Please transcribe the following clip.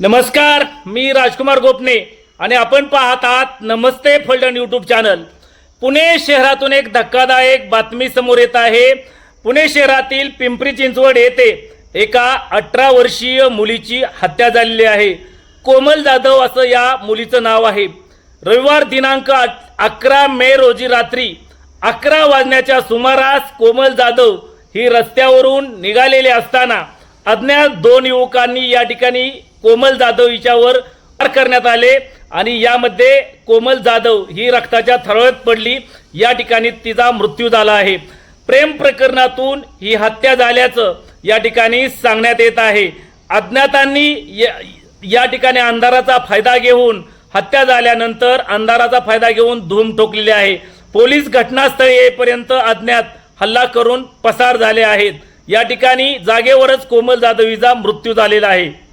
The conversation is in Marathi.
नमस्कार मी राजकुमार गोपने आणि आपण पाहत आहात नमस्ते फलटण यूट्यूब चॅनल पुणे शहरातून एक धक्कादायक बातमी समोर येत आहे. पुणे शहरातील पिंपरी चिंचवड येथे एका अठरा वर्षीय मुलीची हत्या झालेली आहे. कोमल जाधव असं या मुलीचं नाव आहे. रविवार दिनांक अकरा मे रोजी रात्री अकरा वाजण्याच्या सुमारास कोमल जाधव ही रस्त्यावरून निघालेली असताना अज्ञात दोन युवकांनी या ठिकाणी कोमल जाधव हिच्यावर वार करण्यात आले आणि यामध्ये कोमल जाधव ही रक्ताच्या थरळत पडली. या ठिकाणी तिचा मृत्यू झाला आहे. प्रेम प्रकरणातून ही हत्या झाल्याचं या ठिकाणी सांगण्यात येत आहे. अज्ञातांनी या- या ठिकाणी अंधाराचा फायदा घेऊन हत्या झाल्यानंतर अंधाराचा फायदा घेऊन धूम ठोकलेली आहे. पोलीस घटनास्थळी येईपर्यंत अज्ञात हल्ला करून पसार झाले आहेत. या ठिकाणी जागेवरच कोमल जाधवीचा मृत्यू झालेला आहे.